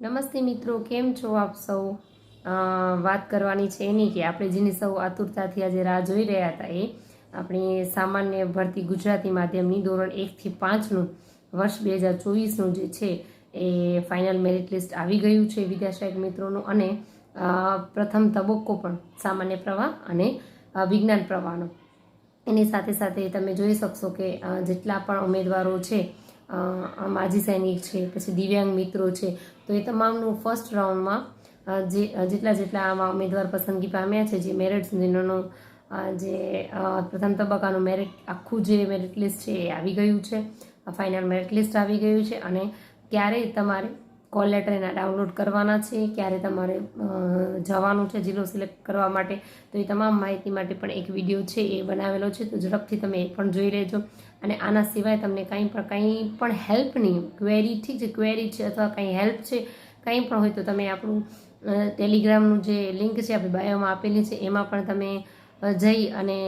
નમસ્તે મિત્રો, કેમ છો આપ સૌ? વાત કરવાની છે એની કે આપણે જેની સૌ આતુરતાથી આજે રાહ જોઈ રહ્યા હતા એ આપણી સામાન્ય ભરતી ગુજરાતી માધ્યમની ધોરણ એકથી પાંચનું વર્ષ બે હજાર ચોવીસનું જે છે એ ફાઇનલ મેરિટ લિસ્ટ આવી ગયું છે વિદ્યાશાયક મિત્રોનું અને પ્રથમ તબક્કો પણ સામાન્ય પ્રવાહ અને વિજ્ઞાન પ્રવાહનો. એની સાથે સાથે તમે જોઈ શકશો કે જેટલા પણ ઉમેદવારો છે માજી સૈનિક છે, પછી દિવ્યાંગ મિત્રો છે, તો એ તમામનું ફર્સ્ટ રાઉન્ડમાં જે જેટલા જેટલા આમાં ઉમેદવાર પસંદગી પામ્યા છે, જે મેરિટ જેનો જે પ્રથમ તબક્કાનું મેરિટ આખું જે મેરિટ લિસ્ટ છે એ આવી ગયું છે. ફાઇનલ મેરિટ લિસ્ટ આવી ગયું છે અને ક્યારે તમારે કોલ લેટર એના ડાઉનલોડ કરવાના છે, ક્યારે તમારે જવાનું છે જિલ્લો સિલેક્ટ કરવા માટે, તો એ તમામ માહિતી માટે પણ એક વીડિયો છે એ બનાવેલો છે, તો ઝડપથી તમે એ પણ જોઈ લેજો. અને આના સિવાય તમને કંઈ પણ કંઈ પણ હેલ્પની ક્વેરી ઠીક છે ક્વેરી છે અથવા કંઈ હેલ્પ છે, કંઈ પણ હોય તો તમે આપણું ટેલિગ્રામનું જે લિંક છે આપણી બાયોમાં આપેલી છે, એમાં પણ તમે જઈ અને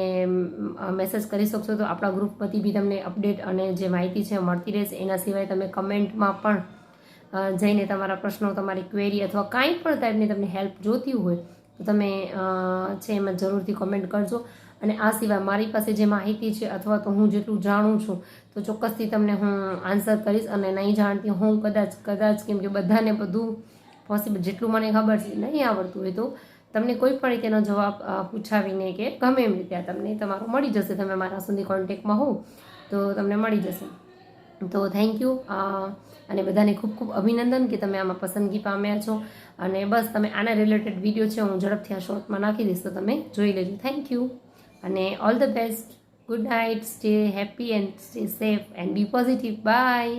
મેસેજ કરી શકશો. તો આપણા ગ્રુપમાંથી બી તમને અપડેટ અને જે માહિતી છે મળતી રહેશે. એના સિવાય તમે કમેન્ટમાં પણ જઈને તમારા પ્રશ્નો, તમારી ક્વેરી અથવા કાંઈ પણ ટાઈપની તમને હેલ્પ જોતી હોય, તો તમે છે એમાં જરૂરથી કોમેન્ટ કરજો. અને આ સિવાય મારી પાસે જે માહિતી છે અથવા તો હું જેટલું જાણું છું, તો ચોક્કસથી તમને હું આન્સર કરીશ અને નહીં જાણતી હું કદાચ કદાચ કેમ કે બધાને બધું પોસિબલ જેટલું મને ખબર છે, નહીં આવડતું હોય તો તમને કોઈ પણ રીતેનો જવાબ પૂછાવીને કે ગમે એમ રીતે તમને તમારો મળી જશે, તમે મારા સુધી કોન્ટેક્ટમાં હોવ તો તમને મળી જશે. તો થેન્ક યુ અને બધાને ખૂબ ખૂબ અભિનંદન કે તમે આમાં પસંદગી પામ્યા છો. અને બસ તમે આના રિલેટેડ વીડિયો છે હું ઝડપથી આ શોર્ટમાં નાખી દઈશ તો તમે જોઈ લેજો. થેન્ક યુ અને all the best good night stay happy and stay safe and be positive bye